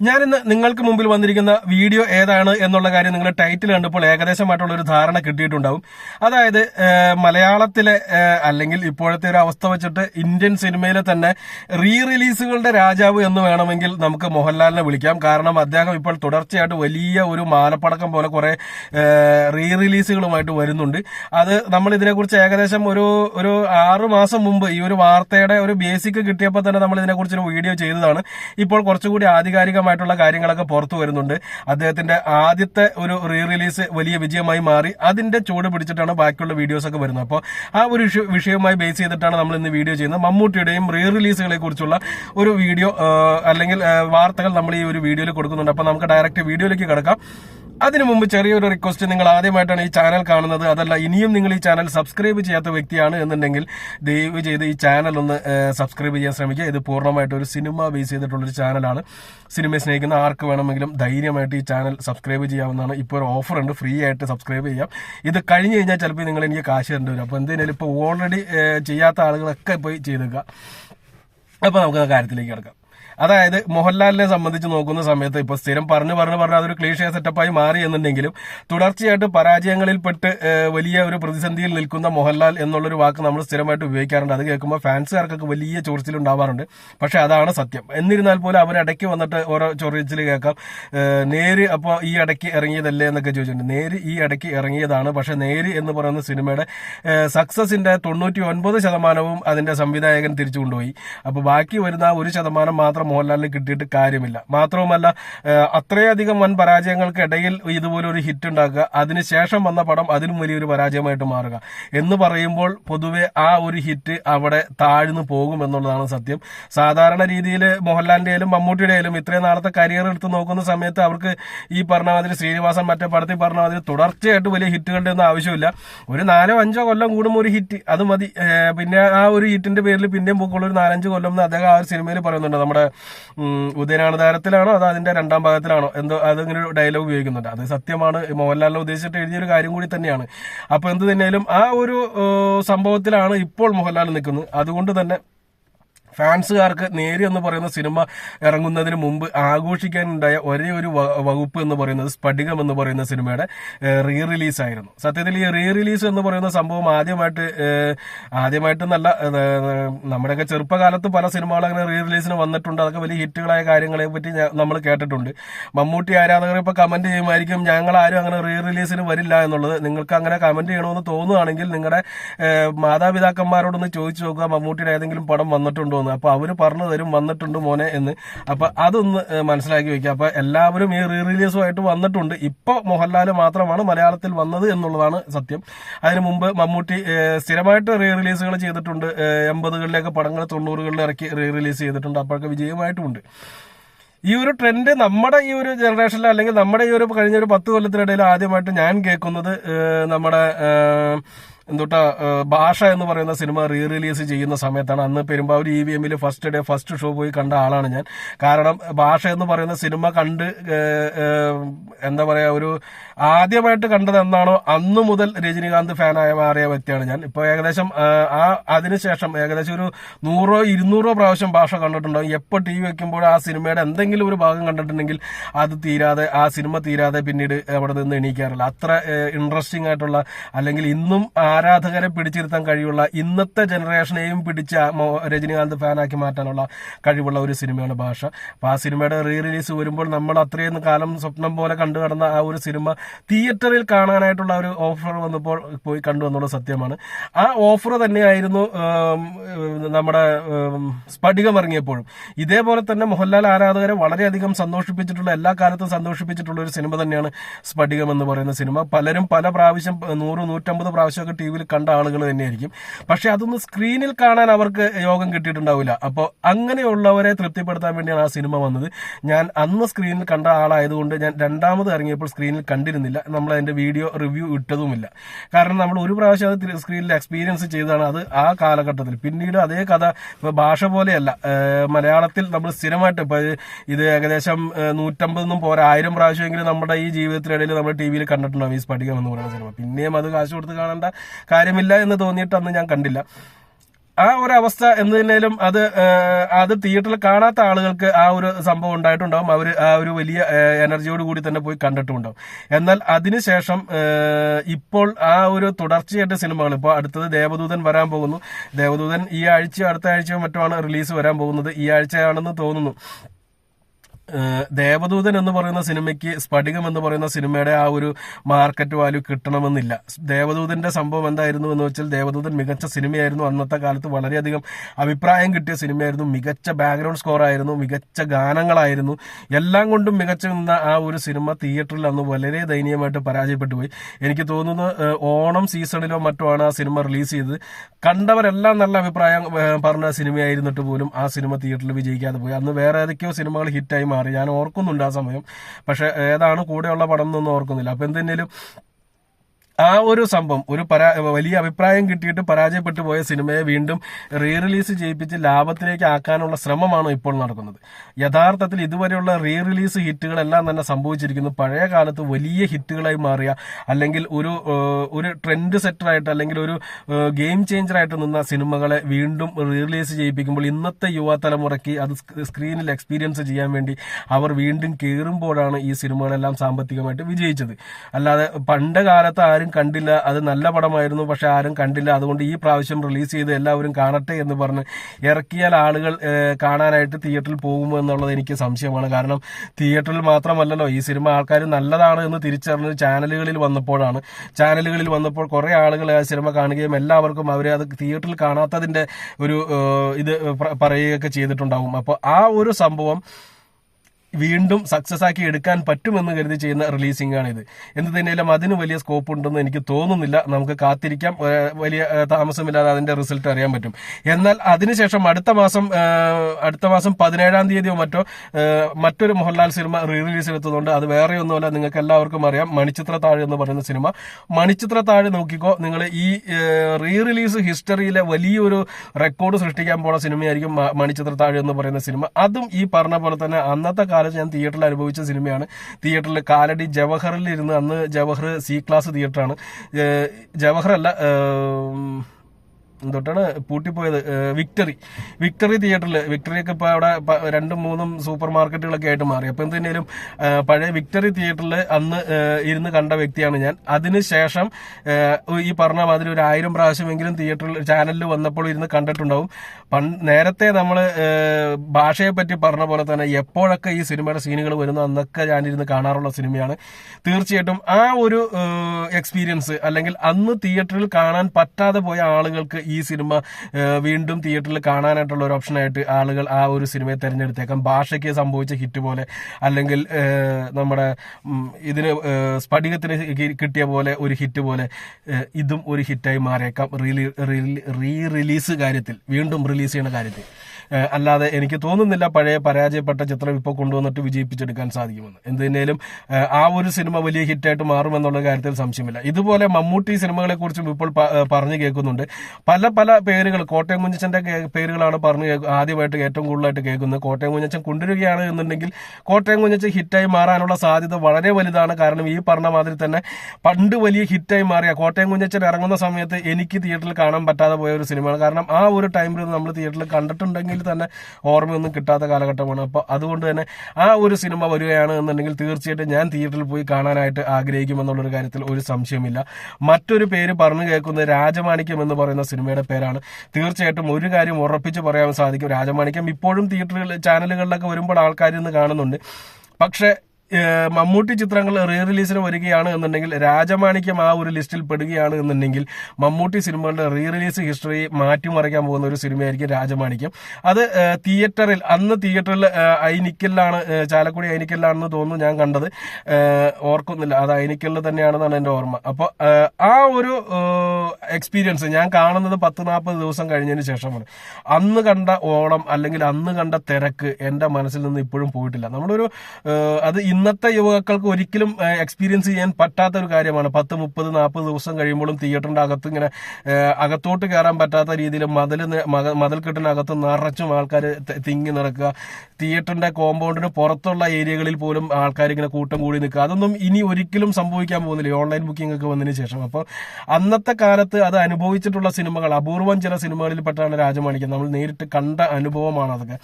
ഞാനിന്ന് നിങ്ങൾക്ക് മുമ്പിൽ വന്നിരിക്കുന്ന വീഡിയോ ഏതാണ് എന്നുള്ള കാര്യം നിങ്ങൾ ടൈറ്റിൽ കണ്ടപ്പോൾ ഏകദേശമായിട്ടുള്ള ഒരു ധാരണ കിട്ടിയിട്ടുണ്ടാവും. അതായത് മലയാളത്തിലെ അല്ലെങ്കിൽ ഇപ്പോഴത്തെ ഒരു അവസ്ഥ വെച്ചിട്ട് ഇന്ത്യൻ സിനിമയിലെ തന്നെ റീ റിലീസുകളുടെ രാജാവ് എന്ന് വേണമെങ്കിൽ നമുക്ക് മോഹൻലാലിനെ വിളിക്കാം. കാരണം അദ്ദേഹം ഇപ്പോൾ തുടർച്ചയായിട്ട് വലിയ ഒരു മാലപ്പടക്കം പോലെ കുറെ റീ റിലീസുകളുമായിട്ട് വരുന്നുണ്ട്. അത് നമ്മൾ ഇതിനെക്കുറിച്ച് ഏകദേശം ഒരു ഒരു ആറു മാസം മുമ്പ് ഈ ഒരു വാർത്തയുടെ ഒരു ബേസിക് കിട്ടിയപ്പോൾ തന്നെ നമ്മൾ ഇതിനെക്കുറിച്ച് ഒരു വീഡിയോ ചെയ്തതാണ്. ഇപ്പോൾ കുറച്ചുകൂടി ആധികാരികമായിട്ടുള്ള കാര്യങ്ങളൊക്കെ പുറത്തു വരുന്നുണ്ട്. അദ്ദേഹത്തിന്റെ ആദ്യത്തെ ഒരു റീ റിലീസ് വലിയ വിജയമായി മാറി. അതിന്റെ ചൂട് പിടിച്ചിട്ടാണ് ബാക്കിയുള്ള വീഡിയോസ് ഒക്കെ വരുന്നത്. അപ്പോൾ ആ ഒരു വിഷ- വിഷയവുമായി ബേസ് ചെയ്തിട്ടാണ് നമ്മൾ ഇന്ന് വീഡിയോ ചെയ്യുന്നത്. മമ്മൂട്ടിയുടെയും റീ റിലീസുകളെ കുറിച്ചുള്ള ഒരു വീഡിയോ അല്ലെങ്കിൽ വാർത്തകൾ നമ്മൾ ഈ ഒരു വീഡിയോയിൽ കൊടുക്കുന്നുണ്ട്. അപ്പോൾ നമുക്ക് ഡയറക്റ്റ് വീഡിയോയിലേക്ക് കിടക്കാം. അതിനു മുമ്പ് ചെറിയൊരു റിക്വസ്റ്റ് നിങ്ങൾ ആദ്യമായിട്ടാണ് ഈ ചാനൽ കാണുന്നത്. അതല്ല ഇനിയും നിങ്ങൾ ഈ ചാനൽ സബ്സ്ക്രൈബ് ചെയ്യാത്ത വ്യക്തിയാണ് എന്നുണ്ടെങ്കിൽ ദയവ് ചെയ്ത് ഈ ചാനൽ ഒന്ന് സബ്സ്ക്രൈബ് ചെയ്യാൻ ശ്രമിക്കുക. ഇത് പൂർണമായിട്ട് ഒരു സിനിമ ബേസ് ചെയ്തിട്ടുള്ള ഒരു ചാനലാണ് സിനിമയെ സ്നേഹിക്കുന്ന ആർക്ക് വേണമെങ്കിലും ധൈര്യമായിട്ട് ഈ ചാനൽ സബ്സ്ക്രൈബ് ചെയ്യാവുന്നതാണ്. ഇപ്പോൾ ഒരു ഓഫർ ഉണ്ട് ഫ്രീ ആയിട്ട് സബ്സ്ക്രൈബ് ചെയ്യാം. ഇത് കഴിഞ്ഞ് കഴിഞ്ഞാൽ ചിലപ്പോൾ നിങ്ങൾ എനിക്ക് കാശ് തരേണ്ടി വരും. അപ്പോൾ എന്തെങ്കിലും ഇപ്പോൾ ഓൾറെഡി ചെയ്യാത്ത ആളുകളൊക്കെ പോയി ചെയ്തേക്കുക. അപ്പോൾ നമുക്ക് കാര്യത്തിലേക്ക് കിടക്കാം. അതായത് മോഹൻലാലിനെ സംബന്ധിച്ച് നോക്കുന്ന സമയത്ത് ഇപ്പൊ സ്ഥിരം പറഞ്ഞു പറഞ്ഞു പറഞ്ഞ് അതൊരു ക്ലീഷേ സെറ്റപ്പായി മാറി എന്നുണ്ടെങ്കിലും തുടർച്ചയായിട്ട് പരാജയങ്ങളിൽപ്പെട്ട് വലിയ ഒരു പ്രതിസന്ധിയിൽ നിൽക്കുന്ന മോഹൻലാൽ എന്നുള്ളൊരു വാക്ക് നമ്മൾ സ്ഥിരമായിട്ട് ഉപയോഗിക്കാറുണ്ട്. അത് കേൾക്കുമ്പോൾ ഫാൻസുകാർക്കൊക്കെ വലിയ ചൊറിച്ചിലുണ്ടാവാറുണ്ട് പക്ഷെ അതാണ് സത്യം. എന്നിരുന്നാൽ പോലും അവർ ഇടയ്ക്ക് വന്നിട്ട് ഓരോ ചൊറിച്ചിൽ കേൾക്കാം. നേര് അപ്പോൾ ഈ ഇടയ്ക്ക് ഇറങ്ങിയതല്ലേ എന്നൊക്കെ ചോദിച്ചിട്ടുണ്ട്. നേര് ഈ ഇടയ്ക്ക് ഇറങ്ങിയതാണ്. പക്ഷെ നേര് എന്ന് പറയുന്ന സിനിമയുടെ സക്സസിന്റെ തൊണ്ണൂറ്റി ഒൻപത് ശതമാനവും അതിന്റെ സംവിധായകൻ തിരിച്ചു കൊണ്ടുപോയി. അപ്പൊ ബാക്കി വരുന്ന ഒരു ശതമാനം മാത്രം മോഹൻലാലിന് കിട്ടിയിട്ട് കാര്യമില്ല. മാത്രവുമല്ല അത്രയധികം വൻ പരാജയങ്ങൾക്ക് ഇടയിൽ ഇതുപോലെ ഒരു ഹിറ്റ് ഉണ്ടാക്കുക അതിനുശേഷം വന്ന പടം അതിലും വലിയൊരു പരാജയമായിട്ട് മാറുക എന്ന് പറയുമ്പോൾ പൊതുവെ ആ ഒരു ഹിറ്റ് അവിടെ താഴ്ന്നു പോകും എന്നുള്ളതാണ് സത്യം. സാധാരണ രീതിയിൽ മോഹൻലാലിന്റെയും മമ്മൂട്ടിയുടെയും ഇത്രയും നാളത്തെ കരിയർ എടുത്ത് നോക്കുന്ന സമയത്ത് അവർക്ക് ഈ പറഞ്ഞ ശ്രീനിവാസൻ മറ്റേ പടത്തിൽ പറഞ്ഞ തുടർച്ചയായിട്ട് വലിയ ഹിറ്റുകളുടെ ഒന്നും ആവശ്യമില്ല. ഒരു നാലോ അഞ്ചോ കൊല്ലം കൂടുമ്പോൾ ഒരു ഹിറ്റ് അത് മതി. പിന്നെ ആ ഒരു ഹിറ്റിന്റെ പേരിൽ പിന്നെയും പോക്കുള്ള ഒരു നാലഞ്ച് കൊല്ലം എന്ന് അദ്ദേഹം ആ ഒരു സിനിമയിൽ പറയുന്നുണ്ട്. നമ്മുടെ ഉം, ഉദയനാനതാരത്തിലാണോ അതോ അതിന്റെ രണ്ടാം ഭാഗത്തിലാണോ? എന്തോ അതിങ്ങനെ ഒരു ഡയലോഗ് ഉപയോഗിക്കുന്നുണ്ട്. അത് സത്യമാണ്. മോഹൻലാലിനെ ഉദ്ദേശിച്ചിട്ട് എഴുതിയൊരു കാര്യം കൂടി തന്നെയാണ്. അപ്പൊ എന്ത് തന്നെയാലും ആ ഒരു സംഭവത്തിലാണ് ഇപ്പോൾ മോഹൻലാൽ നിൽക്കുന്നത്. അതുകൊണ്ട് തന്നെ ഫാൻസുകാർക്ക് നേരി എന്ന് പറയുന്ന സിനിമ ഇറങ്ങുന്നതിന് മുമ്പ് ആഘോഷിക്കാനുണ്ടായ ഒരേ ഒരു വകുപ്പ് എന്ന് പറയുന്നത് സ്ഫടികം എന്ന് പറയുന്ന സിനിമയുടെ റീ റിലീസ് ആയിരുന്നു സത്യത്തിൽ ഈ റീ റിലീസ് എന്ന് പറയുന്ന സംഭവം ആദ്യമായിട്ട് ആദ്യമായിട്ട് നല്ല നമ്മുടെയൊക്കെ ചെറുപ്പകാലത്ത് പല സിനിമകളും അങ്ങനെ റീ റിലീസിന് വന്നിട്ടുണ്ട്. അതൊക്കെ വലിയ ഹിറ്റുകളായ കാര്യങ്ങളെ പറ്റി നമ്മൾ കേട്ടിട്ടുണ്ട്. മമ്മൂട്ടി ആരാധകർ ഇപ്പൊ കമന്റ് ചെയ്യുമായിരിക്കും ഞങ്ങൾ ആരും അങ്ങനെ റീ റിലീസിന് വരില്ല എന്നുള്ളത്. നിങ്ങൾക്ക് അങ്ങനെ കമന്റ് ചെയ്യണമെന്ന് തോന്നുകയാണെങ്കിൽ നിങ്ങളുടെ മാതാപിതാക്കന്മാരോടൊന്ന് ചോദിച്ചു നോക്കുക മമ്മൂട്ടിയുടെ ഏതെങ്കിലും പടം വന്നിട്ടുണ്ടോ എന്ന് അപ്പൊ അവർ പറഞ്ഞു തരും വന്നിട്ടുണ്ട് മോനെ എന്ന്. അപ്പോൾ അതൊന്ന് മനസ്സിലാക്കി വെക്കുക. അപ്പോൾ എല്ലാവരും ഈ റീ റിലീസുമായിട്ട് വന്നിട്ടുണ്ട്. ഇപ്പൊ മോഹൻലാൽ മാത്രമാണ് മലയാളത്തിൽ വന്നത് എന്നുള്ളതാണ് സത്യം. അതിനു മുമ്പ് മമ്മൂട്ടി സ്ഥിരമായിട്ട് റീ റിലീസുകൾ ചെയ്തിട്ടുണ്ട് എൺപതുകളിലേക്ക് പടങ്ങൾ തൊണ്ണൂറുകളിൽ ഇറക്കി റീ റിലീസ് ചെയ്തിട്ടുണ്ട്. അപ്പോഴൊക്കെ വിജയമായിട്ടുമുണ്ട് ഈ ഒരു ട്രെൻഡ് നമ്മുടെ ഈ ഒരു ജനറേഷനിൽ അല്ലെങ്കിൽ നമ്മുടെ ഈ ഒരു കഴിഞ്ഞ ഒരു പത്ത് കൊല്ലത്തിനിടയിൽ ആദ്യമായിട്ട് ഞാൻ കേൾക്കുന്നത് നമ്മുടെ എന്തുട്ടാ ഭാഷ എന്ന് പറയുന്ന സിനിമ റീ റിലീസ് ചെയ്യുന്ന സമയത്താണ് അന്ന് പെരുമ്പാവൂർ ഇ വി എമ്മിൽ ഫസ്റ്റ് ഡേ ഫസ്റ്റ് ഷോ പോയി കണ്ട ആളാണ് ഞാൻ. കാരണം ഭാഷ എന്ന് പറയുന്ന സിനിമ കണ്ട് എന്താ പറയുക ഒരു ആദ്യമായിട്ട് കണ്ടത് എന്നാണോ അന്നു മുതൽ രജനീകാന്ത് ഫാനായ മാറിയ വ്യക്തിയാണ് ഞാൻ. ഇപ്പോൾ ഏകദേശം ആ അതിനുശേഷം ഏകദേശം ഒരു നൂറോ ഇരുന്നൂറോ പ്രാവശ്യം ഭാഷ കണ്ടിട്ടുണ്ടാവും എപ്പോൾ ടി വി വെക്കുമ്പോൾ ആ സിനിമയുടെ എന്തെങ്കിലും ഒരു ഭാഗം കണ്ടിട്ടുണ്ടെങ്കിൽ അത് തീരാതെ ആ സിനിമ തീരാതെ പിന്നീട് അവിടെ നിന്ന് എണീക്കാറില്ല. അത്ര ഇൻട്രസ്റ്റിംഗ് ആയിട്ടുള്ള അല്ലെങ്കിൽ ഇന്നും ആരാധകരെ പിടിച്ചിരുത്താൻ കഴിവുള്ള ഇന്നത്തെ ജനറേഷനെയും പിടിച്ച രജനീകാന്ത് ഫാനാക്കി മാറ്റാനുള്ള കഴിവുള്ള ഒരു സിനിമയാണ് ഭാഷ. അപ്പൊ ആ സിനിമയുടെ റീ റിലീസ് വരുമ്പോൾ നമ്മൾ അത്രയും കാലം സ്വപ്നം പോലെ കണ്ടു കടന്ന ആ ഒരു സിനിമ തിയേറ്ററിൽ കാണാനായിട്ടുള്ള ഒരു ഓഫർ വന്നപ്പോൾ പോയി കണ്ടു എന്നുള്ള സത്യമാണ്. ആ ഓഫർ തന്നെയായിരുന്നു നമ്മുടെ സ്ഫടികം ഇറങ്ങിയപ്പോഴും. ഇതേപോലെ തന്നെ മോഹൻലാൽ ആരാധകരെ വളരെയധികം സന്തോഷിപ്പിച്ചിട്ടുള്ള എല്ലാ കാലത്തും സന്തോഷിപ്പിച്ചിട്ടുള്ള ഒരു സിനിമ തന്നെയാണ് സ്ഫടികം എന്ന് പറയുന്ന സിനിമ. പലരും പല പ്രാവശ്യം നൂറ് നൂറ്റമ്പത് പ്രാവശ്യമൊക്കെ ടി വിയിൽ കണ്ട ആളുകൾ തന്നെയായിരിക്കും. പക്ഷെ അതൊന്ന് സ്ക്രീനിൽ കാണാൻ അവർക്ക് യോഗം കിട്ടിയിട്ടുണ്ടാവില്ല. അപ്പോൾ അങ്ങനെയുള്ളവരെ തൃപ്തിപ്പെടുത്താൻ വേണ്ടിയാണ് ആ സിനിമ വന്നത്. ഞാൻ അന്ന് സ്ക്രീനിൽ കണ്ട ആളായതുകൊണ്ട് ഞാൻ രണ്ടാമത് ഇറങ്ങിയപ്പോൾ സ്ക്രീനിൽ കണ്ടിരുന്നില്ല നമ്മൾ അതിന്റെ വീഡിയോ റിവ്യൂ ഇട്ടതുമില്ല. കാരണം നമ്മൾ ഒരു പ്രാവശ്യം അത് സ്ക്രീനിൽ എക്സ്പീരിയൻസ് ചെയ്തതാണ് അത് ആ കാലഘട്ടത്തിൽ. പിന്നീട് അതേ കഥ ഭാഷ പോലെയല്ല. മലയാളത്തിൽ നമ്മൾ സ്ഥിരമായിട്ട് ഇപ്പൊ ഇത് ഏകദേശം നൂറ്റമ്പതൊന്നും പോരാ ആയിരം പ്രാവശ്യമെങ്കിലും നമ്മുടെ ഈ ജീവിതത്തിനിടയിൽ നമ്മൾ ടി വിയിൽ കണ്ടിട്ടുണ്ടാവും ഈ സ്ഫടികം എന്ന് പറയുന്ന സിനിമ. പിന്നെയും അത് കാശ് കൊടുത്ത് കാണേണ്ട കാര്യമില്ല എന്ന് തോന്നിയിട്ട് അന്ന് ഞാൻ കണ്ടില്ല. ആ ഒരു അവസ്ഥ എന്തിനേലും അത് അത് തിയേറ്ററിൽ കാണാത്ത ആളുകൾക്ക് ആ ഒരു സംഭവം ഉണ്ടായിട്ടുണ്ടാവും. അവർ ആ ഒരു വലിയ എനർജിയോട് കൂടി തന്നെ പോയി കണ്ടിട്ടുണ്ടാവും എന്നാൽ അതിനുശേഷം ഇപ്പോൾ ആ ഒരു തുടർച്ചയായിട്ട് സിനിമകൾ ഇപ്പോൾ അടുത്തത് ദേവദൂതൻ വരാൻ പോകുന്നു. ദേവദൂതൻ ഈ ആഴ്ച അടുത്ത ആഴ്ചയോ മറ്റോ ആണ് റിലീസ് വരാൻ പോകുന്നത്. ഈ ആഴ്ചയാണെന്ന് തോന്നുന്നു. ദേവദൂതൻ എന്ന് പറയുന്ന സിനിമയ്ക്ക് സ്ഫടികം എന്ന് പറയുന്ന സിനിമയുടെ ആ ഒരു മാർക്കറ്റ് വാല്യൂ കിട്ടണമെന്നില്ല. ദേവദൂതന്റെ സംഭവം എന്തായിരുന്നു എന്ന് വെച്ചാൽ ദേവദൂതൻ മികച്ച സിനിമയായിരുന്നു. അന്നത്തെ കാലത്ത് വളരെയധികം അഭിപ്രായം കിട്ടിയ സിനിമയായിരുന്നു. മികച്ച ബാക്ക്ഗ്രൗണ്ട് സ്കോർ ആയിരുന്നു. മികച്ച ഗാനങ്ങളായിരുന്നു. എല്ലാം കൊണ്ടും മികച്ച നിന്ന ആ ഒരു സിനിമ തിയേറ്ററിൽ അന്ന് വളരെ ദയനീയമായിട്ട് പരാജയപ്പെട്ടു പോയി. എനിക്ക് തോന്നുന്നു ഓണം സീസണിലോ മറ്റോ ആണ് ആ സിനിമ റിലീസ് ചെയ്തത്. കണ്ടവരെല്ലാം നല്ല അഭിപ്രായം പറഞ്ഞ സിനിമയായിരുന്നിട്ട് പോലും ആ സിനിമ തിയേറ്ററിൽ വിജയിക്കാതെ പോയി. അന്ന് വേറെ ഏതൊക്കെയോ സിനിമകൾ ഹിറ്റായി മാറി. ഞാൻ ഓർക്കുന്നുണ്ട് ആ സമയം. പക്ഷേ ഏതാണ് കൂടെയുള്ള പടം എന്നൊന്നും ഓർക്കുന്നില്ല. അപ്പോൾ എന്തെങ്കിലും ആ ഒരു സംഭവം ഒരു പരാ വലിയ അഭിപ്രായം കിട്ടിയിട്ട് പരാജയപ്പെട്ടു പോയ സിനിമയെ വീണ്ടും റീ റിലീസ് ചെയ്യിപ്പിച്ച് ലാഭത്തിലേക്ക് ആക്കാനുള്ള ശ്രമമാണ് ഇപ്പോൾ നടക്കുന്നത്? യഥാർത്ഥത്തിൽ ഇതുവരെയുള്ള റീ റിലീസ് ഹിറ്റുകളെല്ലാം തന്നെ സംഭവിച്ചിരിക്കുന്നു. പഴയ കാലത്ത് വലിയ ഹിറ്റുകളായി മാറിയ അല്ലെങ്കിൽ ഒരു ഒരു ട്രെൻഡ് സെറ്ററായിട്ട് അല്ലെങ്കിൽ ഒരു ഗെയിം ചേഞ്ചറായിട്ട് നിന്ന സിനിമകളെ വീണ്ടും റീ റിലീസ് ചെയ്യിപ്പിക്കുമ്പോൾ ഇന്നത്തെ യുവതലമുറയ്ക്ക് അത് സ്ക്രീനിൽ എക്സ്പീരിയൻസ് ചെയ്യാൻ വേണ്ടി അവർ വീണ്ടും കയറുമ്പോഴാണ് ഈ സിനിമകളെല്ലാം സാമ്പത്തികമായിട്ട് വിജയിച്ചത്. അല്ലാതെ പണ്ട് കാലത്ത് ആരും കണ്ടില്ല. അത് നല്ല പടമായിരുന്നു. പക്ഷെ ആരും കണ്ടില്ല. അതുകൊണ്ട് ഈ പ്രാവശ്യം റിലീസ് ചെയ്ത് എല്ലാവരും കാണട്ടെ എന്ന് പറഞ്ഞ് ഇറക്കിയാൽ ആളുകൾ കാണാനായിട്ട് തിയേറ്ററിൽ പോകുമോ എന്നുള്ളത് എനിക്ക് സംശയമാണ്. കാരണം തിയേറ്ററിൽ മാത്രമല്ലല്ലോ ഈ സിനിമ ആൾക്കാർ നല്ലതാണ് എന്ന് തിരിച്ചറിഞ്ഞ് ചാനലുകളിൽ വന്നപ്പോഴാണ്. ചാനലുകളിൽ വന്നപ്പോൾ കുറെ ആളുകൾ ആ സിനിമ കാണുകയും എല്ലാവർക്കും അവരെ അത് തിയേറ്ററിൽ കാണാത്തതിന്റെ ഒരു ഇത് പറയുകയൊക്കെ ചെയ്തിട്ടുണ്ടാവും. അപ്പോൾ ആ ഒരു സംഭവം വീണ്ടും സക്സസ് ആക്കി എടുക്കാൻ പറ്റുമെന്ന് കരുതി ചെയ്യുന്ന റിലീസിംഗ് ആണ് ഇത് എന്ത് തന്നെയാലും അതിന് വലിയ സ്കോപ്പ് ഉണ്ടെന്ന് എനിക്ക് തോന്നുന്നില്ല. നമുക്ക് കാത്തിരിക്കാം. വലിയ താമസമില്ലാതെ അതിന്റെ റിസൾട്ട് അറിയാൻ പറ്റും. എന്നാൽ അതിനുശേഷം അടുത്ത മാസം അടുത്ത മാസം പതിനേഴാം തീയതിയോ മറ്റോ മറ്റൊരു മോഹൻലാൽ സിനിമ റീ റിലീസ് എടുത്തതുകൊണ്ട് അത് വേറെ ഒന്നുമല്ല നിങ്ങൾക്ക് എല്ലാവർക്കും അറിയാം. മണിച്ചിത്ര താഴ് എന്ന് പറയുന്ന സിനിമ. മണിച്ചിത്ര താഴ് നോക്കിക്കോ. നിങ്ങൾ ഈ റീ റിലീസ് ഹിസ്റ്ററിയിലെ വലിയൊരു റെക്കോർഡ് സൃഷ്ടിക്കാൻ പോണ സിനിമയായിരിക്കും മണിച്ചിത്ര താഴ് എന്ന് പറയുന്ന സിനിമ. അതും ഈ പറഞ്ഞ പോലെ തന്നെ അന്നത്തെ കാലത്ത് ഞാൻ തിയേറ്ററിൽ അനുഭവിച്ച സിനിമയാണ്. തിയേറ്ററിൽ കാലടി ജവഹറിൽ ഇരുന്ന് അന്ന് ജവഹർ സി ക്ലാസ് തിയേറ്ററാണ് ഏഹ് എന്തൊട്ടാണ് പൂട്ടിപ്പോയത് വിക്ടറി വിക്ടറി തിയേറ്ററിൽ വിക്ടറിയൊക്കെ ഇപ്പോൾ അവിടെ രണ്ടും മൂന്നും സൂപ്പർ മാർക്കറ്റുകളൊക്കെ ആയിട്ട് മാറി. അപ്പോൾ എന്തെങ്കിലും പഴയ വിക്ടറി തിയേറ്ററിൽ അന്ന് ഇരുന്ന് കണ്ട വ്യക്തിയാണ് ഞാൻ. അതിനുശേഷം ശേഷം ഈ പറഞ്ഞ മാതിരി ഒരു ആയിരം പ്രാവശ്യമെങ്കിലും തിയേറ്ററിൽ ചാനലിൽ വന്നപ്പോൾ ഇരുന്ന് കണ്ടിട്ടുണ്ടാവും. പണ്ട് നേരത്തെ നമ്മൾ ഭാഷയെ പറ്റി പറഞ്ഞ പോലെ തന്നെ എപ്പോഴൊക്കെ ഈ സിനിമയുടെ സീനുകൾ വരുന്നു അന്നൊക്കെ ഞാനിരുന്ന് കാണാറുള്ള സിനിമയാണ്. തീർച്ചയായിട്ടും ആ ഒരു എക്സ്പീരിയൻസ് അല്ലെങ്കിൽ അന്ന് തിയേറ്ററിൽ കാണാൻ പറ്റാതെ പോയ ആളുകൾക്ക് ഈ സിനിമ വീണ്ടും തിയേറ്ററിൽ കാണാനായിട്ടുള്ള ഒരു ഓപ്ഷനായിട്ട് ആളുകൾ ആ ഒരു സിനിമയെ തിരഞ്ഞെടുത്തേക്കാം. ഭാഷയ്ക്ക് സംഭവിച്ച ഹിറ്റ് പോലെ അല്ലെങ്കിൽ നമ്മുടെ ഇതിന് സ്ഫടികത്തിന് കിട്ടിയ പോലെ ഒരു ഹിറ്റ് പോലെ ഇതും ഒരു ഹിറ്റായി മാറിയേക്കാം. റീ റിലീസ് കാര്യത്തിൽ വീണ്ടും റിലീസ് ചെയ്യുന്ന കാര്യത്തിൽ. അല്ലാതെ എനിക്ക് തോന്നുന്നില്ല പഴയ പരാജയപ്പെട്ട ചിത്രം ഇപ്പോൾ കൊണ്ടുവന്നിട്ട് വിജയിപ്പിച്ചെടുക്കാൻ സാധിക്കുമെന്ന്. എന്തിനേലും ആ ഒരു സിനിമ വലിയ ഹിറ്റായിട്ട് മാറുമെന്നുള്ള കാര്യത്തിൽ സംശയമില്ല. ഇതുപോലെ മമ്മൂട്ടി സിനിമകളെ കുറിച്ചും ഇപ്പോൾ പറഞ്ഞു കേൾക്കുന്നുണ്ട്. പല പല പേരുകൾ. കോട്ടയം കുഞ്ഞച്ചന്റെ പേരുകളാണ് പറഞ്ഞു ആദ്യമായിട്ട് ഏറ്റവും കൂടുതലായിട്ട് കേൾക്കുന്നത്. കോട്ടയം കുഞ്ഞച്ചൻ കൊണ്ടുവരികയാണ് എന്നുണ്ടെങ്കിൽ കോട്ടയം കുഞ്ഞച്ചൻ ഹിറ്റായി മാറാനുള്ള സാധ്യത വളരെ വലുതാണ്. കാരണം ഈ പറഞ്ഞ മാതിരി തന്നെ പണ്ട് വലിയ ഹിറ്റായി മാറിയ കോട്ടയം കുഞ്ഞച്ചൻ ഇറങ്ങുന്ന സമയത്ത് എനിക്ക് തിയേറ്ററിൽ കാണാൻ പറ്റാതെ പോയ ഒരു സിനിമയാണ്. കാരണം ആ ഒരു ടൈമിൽ നമ്മൾ തിയേറ്ററിൽ കണ്ടിട്ടുണ്ടെങ്കിൽ തന്നെ ഓർമ്മയൊന്നും കിട്ടാത്ത കാലഘട്ടമാണ്. അപ്പോൾ അതുകൊണ്ട് തന്നെ ആ ഒരു സിനിമ വരികയാണ് എന്നുണ്ടെങ്കിൽ തീർച്ചയായിട്ടും ഞാൻ തിയേറ്ററിൽ പോയി കാണാനായിട്ട് ആഗ്രഹിക്കുമെന്നുള്ളൊരു കാര്യത്തിൽ ഒരു സംശയമില്ല. മറ്റൊരു പേര് പറഞ്ഞു കേൾക്കുന്നത് രാജമാണിക്യം എന്ന് പറയുന്ന സിനിമയുടെ പേരാണ്. തീർച്ചയായിട്ടും ഒരു കാര്യം ഉറപ്പിച്ച് പറയാൻ സാധിക്കും രാജമാണിക്യം. ഇപ്പോഴും തിയേറ്ററുകൾ ചാനലുകളിലൊക്കെ വരുമ്പോൾ ആൾക്കാർ ഇന്ന് കാണുന്നുണ്ട്. പക്ഷേ മമ്മൂട്ടി ചിത്രങ്ങൾ റീ റിലീസിന് വരികയാണ് എന്നുണ്ടെങ്കിൽ രാജമാണിക്യം ആ ഒരു ലിസ്റ്റിൽ പെടുകയാണ് എന്നുണ്ടെങ്കിൽ മമ്മൂട്ടി സിനിമകളുടെ റീ റിലീസ് ഹിസ്റ്ററി മാറ്റിമറിക്കാൻ പോകുന്ന ഒരു സിനിമയായിരിക്കും രാജമാണിക്യം. അത് തിയേറ്ററിൽ അന്ന് തിയേറ്ററിൽ ഐനിക്കലിലാണ് ചാലക്കുടി ഐനിക്കലിലാണെന്ന് തോന്നുന്നു ഞാൻ കണ്ടത്. ഓർക്കുന്നില്ല. അത് ഐനിക്കലിൽ തന്നെയാണെന്നാണ് എന്റെ ഓർമ്മ. അപ്പോൾ ആ ഒരു എക്സ്പീരിയൻസ് ഞാൻ കാണുന്നത് പത്ത് നാൽപ്പത് ദിവസം കഴിഞ്ഞതിന് ശേഷമാണ്. അന്ന് കണ്ട ഓളം അല്ലെങ്കിൽ അന്ന് കണ്ട തിരക്ക് എന്റെ മനസ്സിൽ നിന്ന് ഇപ്പോഴും പോയിട്ടില്ല. നമ്മളൊരു അത് ഇന്നത്തെ യുവാക്കൾക്ക് ഒരിക്കലും എക്സ്പീരിയൻസ് ചെയ്യാൻ പറ്റാത്ത ഒരു കാര്യമാണ്. പത്ത് മുപ്പത് നാൽപ്പത് ദിവസം കഴിയുമ്പോഴും തിയേറ്ററിന്റെ അകത്ത് ഇങ്ങനെ അകത്തോട്ട് കയറാൻ പറ്റാത്ത രീതിയിൽ മതിൽ മതിൽ കെട്ടിനകത്ത് നിറച്ചും ആൾക്കാർ തിങ്ങി നിറക്കുക തിയേറ്ററിന്റെ കോമ്പൗണ്ടിന് പുറത്തുള്ള ഏരിയകളിൽ പോലും ആൾക്കാർ ഇങ്ങനെ കൂട്ടം കൂടി നിൽക്കുക. അതൊന്നും ഇനി ഒരിക്കലും സംഭവിക്കാൻ പോകുന്നില്ല. ഓൺലൈൻ ബുക്കിംഗ് ഒക്കെ വന്നതിന് ശേഷം. അപ്പോൾ അന്നത്തെ കാലത്ത് അത് അനുഭവിച്ചിട്ടുള്ള സിനിമകൾ അപൂർവം ചില സിനിമകളിൽ പെട്ടാണ് രാജമാണിക്യം. നമ്മൾ നേരിട്ട് കണ്ട അനുഭവമാണ് അതൊക്കെ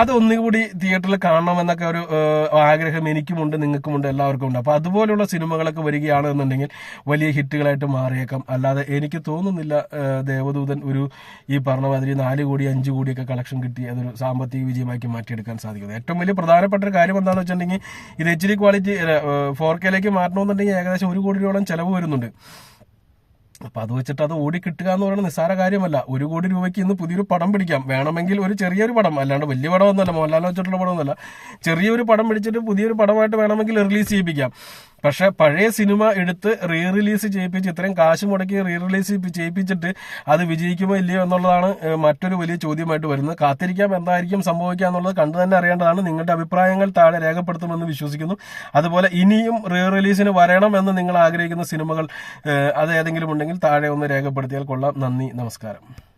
അത് ഒന്നുകൂടി തിയേറ്ററിൽ കാണണമെന്നൊക്കെ ഒരു ആഗ്രഹം എനിക്കുമുണ്ട് നിങ്ങൾക്കുമുണ്ട് എല്ലാവർക്കും ഉണ്ട് അപ്പോൾ അതുപോലുള്ള സിനിമകളൊക്കെ വരികയാണ് എന്നുണ്ടെങ്കിൽ വലിയ ഹിറ്റുകളായിട്ട് മാറിയേക്കാം. അല്ലാതെ എനിക്ക് തോന്നുന്നില്ല ദേവദൂതൻ ഒരു ഈ പറഞ്ഞ മാതിരി നാല് കോടി അഞ്ച് കോടിയൊക്കെ കളക്ഷൻ കിട്ടി അതൊരു സാമ്പത്തിക വിജയമാക്കി മാറ്റിയെടുക്കാൻ സാധിക്കുന്നത് ഏറ്റവും വലിയ പ്രധാനപ്പെട്ട ഒരു കാര്യം എന്താണെന്ന് വെച്ചിട്ടുണ്ടെങ്കിൽ ഇത് എച്ച് ഡി ക്വാളിറ്റി ഫോർ കെയിലേക്ക് മാറ്റണമെന്നുണ്ടെങ്കിൽ ഏകദേശം ഒരു കോടി രൂപയോളം ചിലവ് വരുന്നുണ്ട്. അപ്പൊ അത് വെച്ചിട്ട് അത് ഓടിക്കിട്ടുക എന്ന് പറയുന്നത് നിസ്സാര കാര്യമല്ല. ഒരു കോടി രൂപയ്ക്ക് ഇന്ന് പുതിയൊരു പടം പിടിക്കാം. വേണമെങ്കിൽ ഒരു ചെറിയൊരു പടം അല്ലാണ്ട് വലിയ പടമൊന്നുമല്ല മോഹൻലാൽ വെച്ചിട്ടുള്ള പടമൊന്നുമല്ല. ചെറിയൊരു പടം പിടിച്ചിട്ട് പുതിയൊരു പടമായിട്ട് വേണമെങ്കിൽ റിലീസ് ചെയ്യിപ്പിക്കാം. പക്ഷെ പഴയ സിനിമ എടുത്ത് റീ റിലീസ് ചെയ്യിപ്പിച്ച് ഇത്രയും കാശ് മുടക്കി റീ റിലീസ് ചെയ്യിപ്പിച്ചിട്ട് അത് വിജയിക്കുമോ ഇല്ലയോ എന്നുള്ളതാണ് മറ്റൊരു വലിയ ചോദ്യമായിട്ട് വരുന്നത്. കാത്തിരിക്കാം എന്തായിരിക്കും സംഭവിക്കുക എന്നുള്ളത് കണ്ടു തന്നെ അറിയേണ്ടതാണ്. നിങ്ങളുടെ അഭിപ്രായങ്ങൾ താഴെ രേഖപ്പെടുത്തുമെന്ന് വിശ്വസിക്കുന്നു. അതുപോലെ ഇനിയും റീ റിലീസിന് വരണം എന്ന് നിങ്ങൾ ആഗ്രഹിക്കുന്ന സിനിമകൾ അത് ഏതെങ്കിലും ഉണ്ടെങ്കിൽ താഴെ ഒന്ന് രേഖപ്പെടുത്തിയാൽ കൊള്ളാം. നന്ദി നമസ്കാരം.